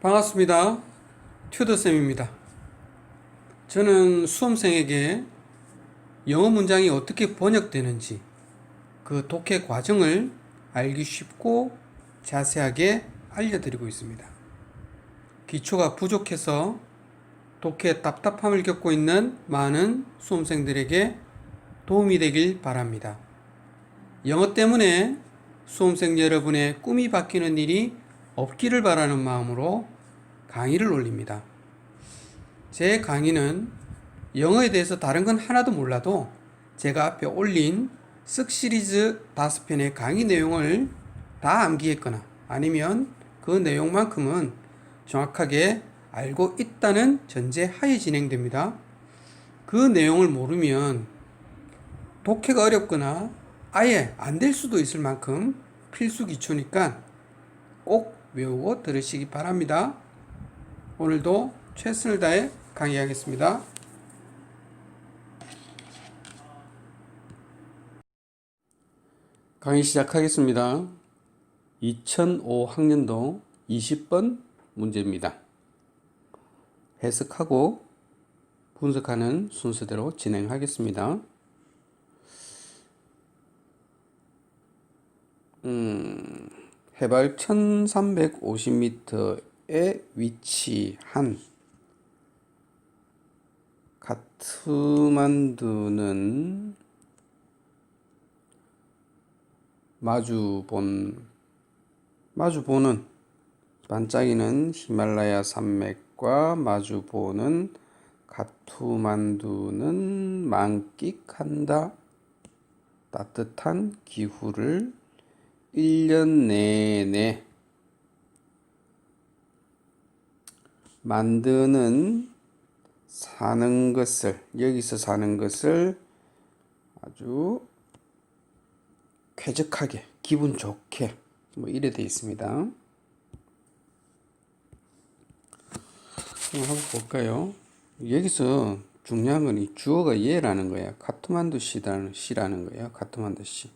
반갑습니다. 튜더쌤입니다. 저는 수험생에게 영어 문장이 어떻게 번역되는지 그 독해 과정을 알기 쉽고 자세하게 알려드리고 있습니다. 기초가 부족해서 독해 답답함을 겪고 있는 많은 수험생들에게 도움이 되길 바랍니다. 영어 때문에 수험생 여러분의 꿈이 바뀌는 일이 없기를 바라는 마음으로 강의를 올립니다. 제 강의는 영어에 대해서 다른 건 하나도 몰라도 제가 앞에 올린 쓱 시리즈 다섯 편의 강의 내용을 다 암기했거나 아니면 그 내용만큼은 정확하게 알고 있다는 전제 하에 진행됩니다. 그 내용을 모르면 독해가 어렵거나 아예 안 될 수도 있을 만큼 필수 기초니까 꼭 외우고 들으시기 바랍니다. 오늘도 최선을 다해 강의하겠습니다. 강의 시작하겠습니다. 2005 학년도 20번 문제입니다. 해석하고 분석하는 순서대로 진행하겠습니다. 음, 해발 1350m에 위치한 카트만두는 마주본 마주보는 반짝이는 히말라야 산맥과 마주보는 카투만두는 만끽한다. 따뜻한 기후를 1년 내내 만드는 사는 것을 여기서 사는 것을 아주 쾌적하게 기분 좋게 뭐 이래 돼 있습니다. 한번 볼까요? 여기서 중요한 건 이 주어가 얘라는 거야. 카트만두 시라는 시라는 거예요. 카트만두 시.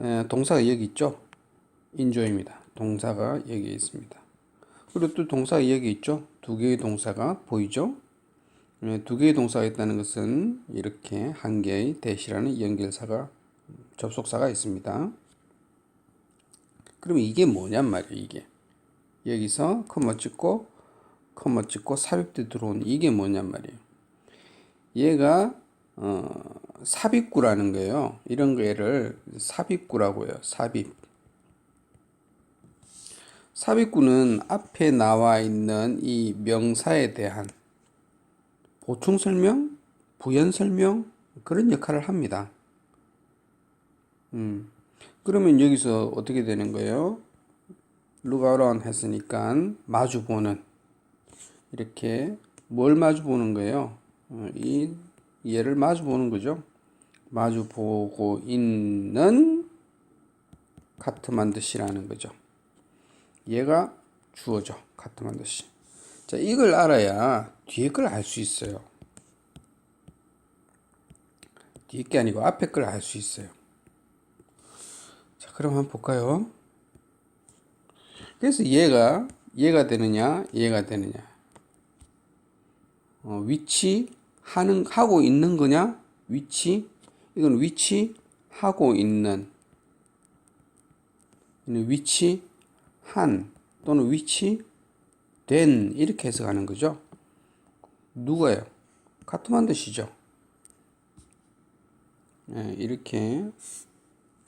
에, 동사가 여기 있죠. 인조입니다. 동사가 여기 있습니다. 그리고 또 동사가 여기 있죠. 두 개의 동사가 보이죠. 에, 두 개의 동사가 있다는 것은 이렇게 한 개의 대시라는 연결사가 접속사가 있습니다. 그럼 이게 뭐냔 말이에요. 이게 여기서 커머 찍고 커머 찍고 삽입돼 들어온 이게 뭐냔 말이에요. 얘가 어, 삽입구라는 거예요. 이런 거를 삽입구라고 해요. 삽입. 삽입구는 앞에 나와 있는 이 명사에 대한 보충 설명, 부연 설명 그런 역할을 합니다. 음. 그러면 여기서 어떻게 되는 거예요? 루가론 했으니까 마주 보는 이렇게 뭘 마주 보는 거예요? 어, 이 얘를 마주 보는 거죠. 마주 보고 있는 카트만드시라는 거죠. 얘가 주어죠. 카트만드시. 자, 이걸 알아야 뒤에 걸 알 수 있어요. 뒤에 게 아니고 앞에 걸 알 수 있어요. 자, 그럼 한번 볼까요? 그래서 얘가 얘가 되느냐, 얘가 되느냐. 어, 위치 하는 하고 있는 거냐? 위치 이건 위치 하고 있는 위치 한 또는 위치 된 이렇게 해석하는 거죠. 누가요? 카트만드 시죠. 네, 이렇게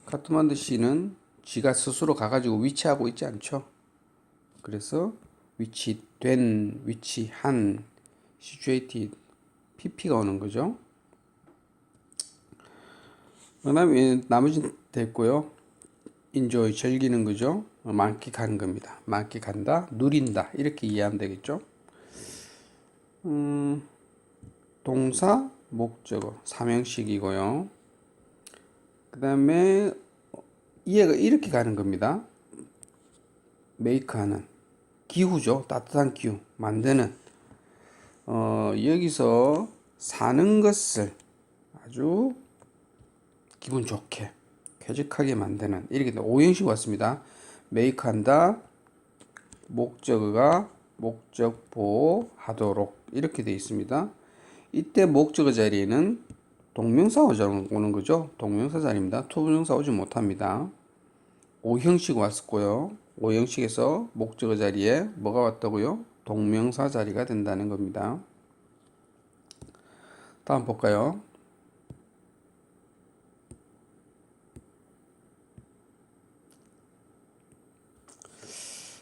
카트만드 씨는 지가 스스로 가가지고 위치하고 있지 않죠. 그래서 위치된, 위치한, situated, pp가 오는 거죠. 그 다음에 나머지는 됐고요. enjoy, 즐기는 거죠. 만끽하는 겁니다. 만끽한다, 누린다 이렇게 이해하면 되겠죠. 음, 동사, 목적어, 삼형식이고요. 그 다음에 이해가 이렇게 가는 겁니다. 메이크하는 기후죠. 따뜻한 기후 만드는 어, 여기서 사는 것을 아주 기분 좋게 쾌적하게 만드는 이렇게 오형식 왔습니다. 메이크한다, 목적어가 목적 보호하도록 이렇게 되어 있습니다. 이때 목적어 자리에는 동명사 오는 거죠. 동명사 자리입니다. 투부정사 오지 못합니다. 오형식 왔었고요. 오형식에서 목적어 자리에 뭐가 왔다고요? 동명사 자리가 된다는 겁니다. 다음 볼까요?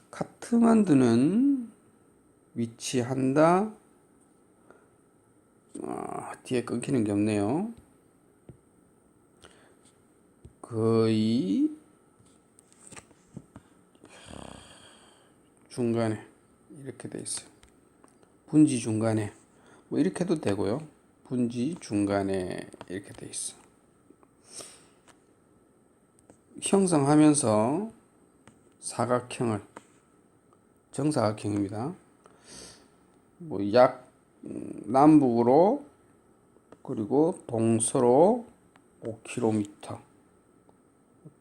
카트만두는 위치한다. 아, 뒤에 끊기는 게 없네요. 거의 중간에 이렇게 돼 있어요. 분지 중간에 뭐 이렇게 해도 되고요. 분지 중간에 이렇게 돼 있어. 형성하면서 사각형을 정사각형입니다. 뭐 약 남북으로 그리고 동서로 5km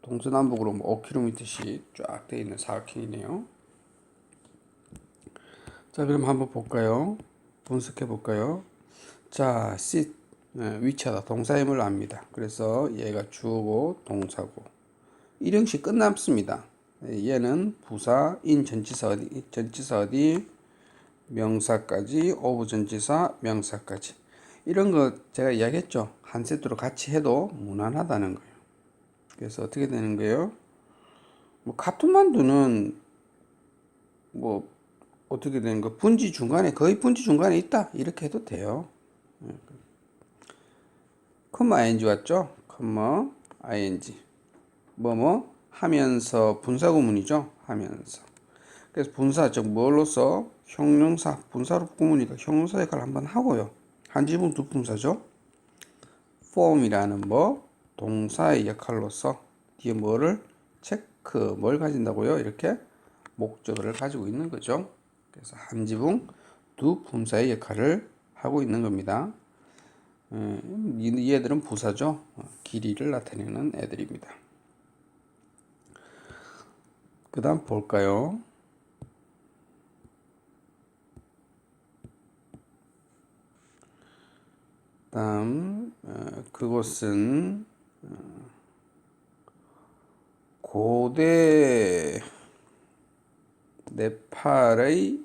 동서남북으로 뭐 5km씩 쫙 되어 있는 사각형이네요. 자, 그럼 한번 볼까요? 분석해 볼까요? 자, sit 네, 위치하다 동사임을 압니다. 그래서 얘가 주어고 동사고 일형식 끝났습니다. 네, 얘는 부사 인 전치사 어디 전치사 어디 명사까지 오브 전치사 명사까지 이런 거 제가 이야기했죠. 한 세트로 같이 해도 무난하다는 거예요. 그래서 어떻게 되는 거예요? 뭐 같은 만두는 뭐 어떻게 되는 거 분지 중간에 거의 분지 중간에 있다 이렇게 해도 돼요. 컴마 ing 왔죠? 컴마 ing 뭐뭐 하면서 분사 구문이죠. 하면서 그래서 분사 즉 뭘로써 형용사 분사로 구문이니까 형용사 역할을 한번 하고요. 한 지분 두 분사죠. form이라는 뭐 동사의 역할로서 뒤에 뭐를 체크 뭘 가진다고요? 이렇게 목적어를 가지고 있는 거죠. 그래서 한 지붕 두 품사의 역할을 하고 있는 겁니다. 이 얘들은 부사죠. 길이를 나타내는 애들입니다. 그 다음 볼까요? 다음 그곳은 어, 고대 네팔의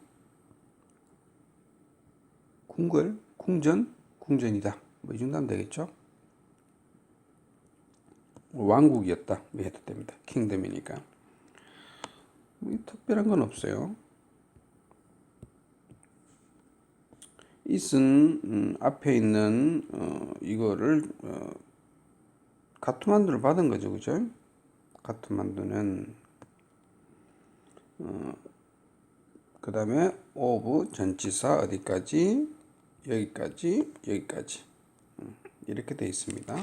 궁궐, 궁전, 궁전이다. 뭐 이 정도 하면 되겠죠? 왕국이었다. 뭐 해도 됩니다. 킹덤이니까. 뭐 특별한 건 없어요. 이슨 음, 앞에 있는 어, 이거를 어, 가투만두를 받은 거죠, 그죠? 가투만두는 어, 그 다음에 오브 전치사 어디까지 여기까지 여기까지 음, 이렇게 되어 있습니다.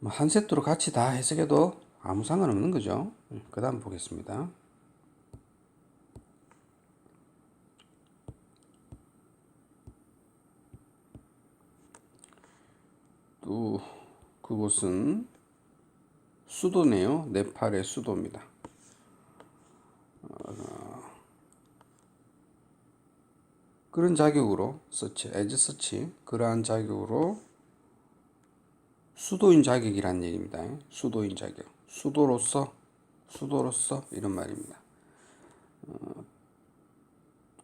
뭐한 세트로 같이 다 해석해도 아무 상관없는 거죠. 음, 그 다음 보겠습니다. 또 그곳은 수도네요. 네팔의 수도입니다. 그런 자격으로 서치, as 서치 그러한 자격으로 수도인 자격이란 얘기입니다. 수도인 자격, 수도로서, 수도로서 이런 말입니다. 어,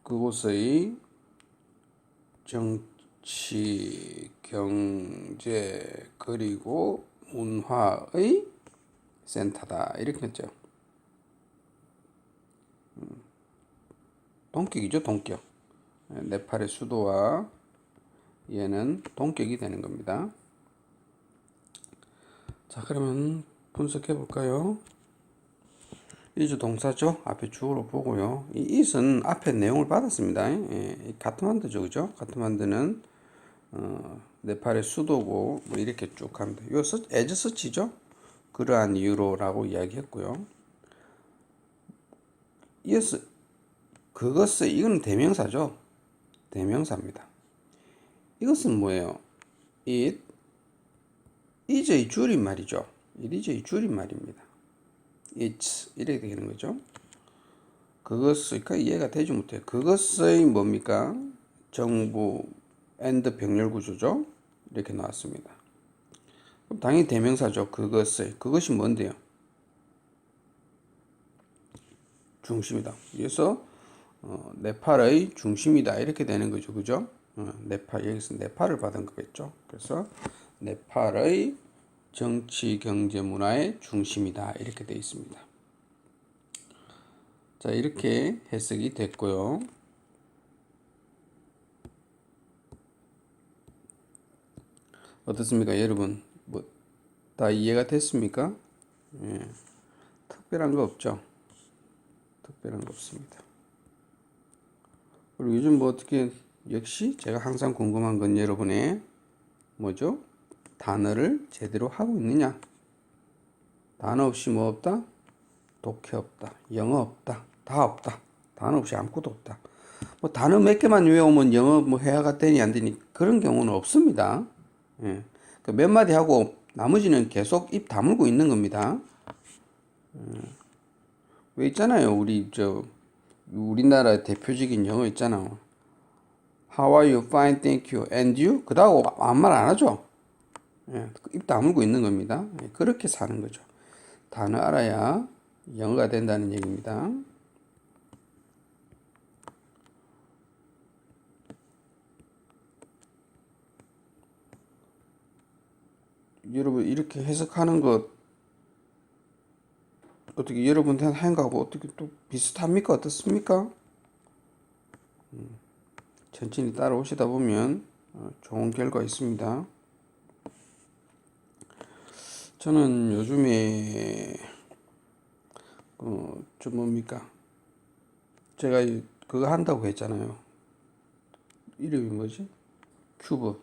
그곳의 정치, 경제 그리고 문화의 센터다 이렇게 했죠. 음, 동격이죠, 동격. 네팔의 수도와 얘는 동격이 되는 겁니다. 자, 그러면 분석해 볼까요? 이주 동사죠. 앞에 주어로 보고요. 이 it은 앞에 내용을 받았습니다. 예, 가트만드죠, 그죠? 가트만드는 어, 네팔의 수도고 뭐 이렇게 쭉 합니다. 이거 에즈 서치죠. 그러한 이유로라고 이야기했고요. 이어서 그것을 이건 대명사죠. 대명사입니다. 이것은 뭐예요? it is의 줄임말이죠. it is의 줄임말입니다. it's 이렇게 되는 거죠. 그것의 그 이해가 되지 못해요. 그것의 뭡니까? 정부 엔드 병렬 구조죠. 이렇게 나왔습니다. 그럼 당연히 대명사죠. 그것의 그것이 뭔데요? 중심이다. 그래서 어, 네팔의 중심이다 이렇게 되는 거죠, 그죠? 어, 네팔 여기서 네팔을 받은 거겠죠. 그래서 네팔의 정치, 경제, 문화의 중심이다 이렇게 되어 있습니다. 자 이렇게 해석이 됐고요. 어떻습니까, 여러분? 뭐 다 이해가 됐습니까? 예. 특별한 거 없죠. 특별한 거 없습니다. 그리고 요즘 뭐 어떻게 역시 제가 항상 궁금한 건 여러분의 뭐죠? 단어를 제대로 하고 있느냐? 단어 없이 뭐 없다? 독해 없다. 영어 없다. 다 없다. 단어 없이 아무것도 없다. 뭐 단어 몇 개만 외우면 영어 뭐 회화가 되니 안 되니 그런 경우는 없습니다. 예. 그 몇 마디 하고 나머지는 계속 입 다물고 있는 겁니다. 예. 왜 있잖아요. 우리 저 우리나라 대표적인 영어 있잖아. How are you? Fine, thank you. And you? 그다고 아무 말 안 하죠. 예, 입 다물고 있는 겁니다. 예, 그렇게 사는 거죠. 단어 알아야 영어가 된다는 얘기입니다. 여러분 이렇게 해석하는 것 어떻게 여러분한테 한 거하고 어떻게 또 비슷합니까? 어떻습니까? 음, 천천히 따라오시다 보면 어, 좋은 결과 있습니다. 저는 요즘에 어, 좀 뭡니까? 제가 이- 그거 한다고 했잖아요. 이름이 뭐지? 큐브.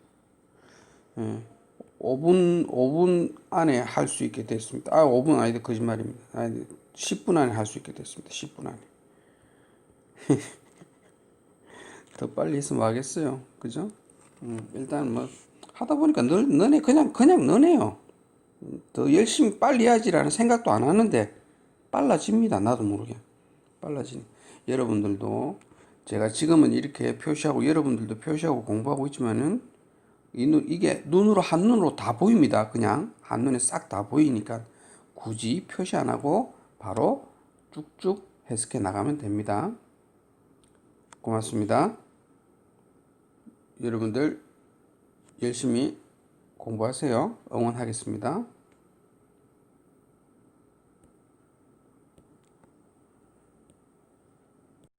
예. 5분, 5분 안에 할 수 있게 됐습니다. 아, 5분 아니다. 거짓말입니다. 아니, 10분 안에 할 수 있게 됐습니다. 10분 안에. 더 빨리 했으면 하겠어요. 그죠? 음, 일단 뭐, 하다 보니까 너, 너네 그냥, 그냥 너네요. 음, 더 열심히 빨리 해야지라는 생각도 안 하는데, 빨라집니다. 나도 모르게. 빨라지네. 여러분들도 제가 지금은 이렇게 표시하고, 여러분들도 표시하고 공부하고 있지만은, 이게 눈으로 한눈으로 다 보입니다. 그냥 한눈에 싹 다 보이니까 굳이 표시 안 하고 바로 쭉쭉 해석해 나가면 됩니다. 고맙습니다. 여러분들 열심히 공부하세요. 응원하겠습니다.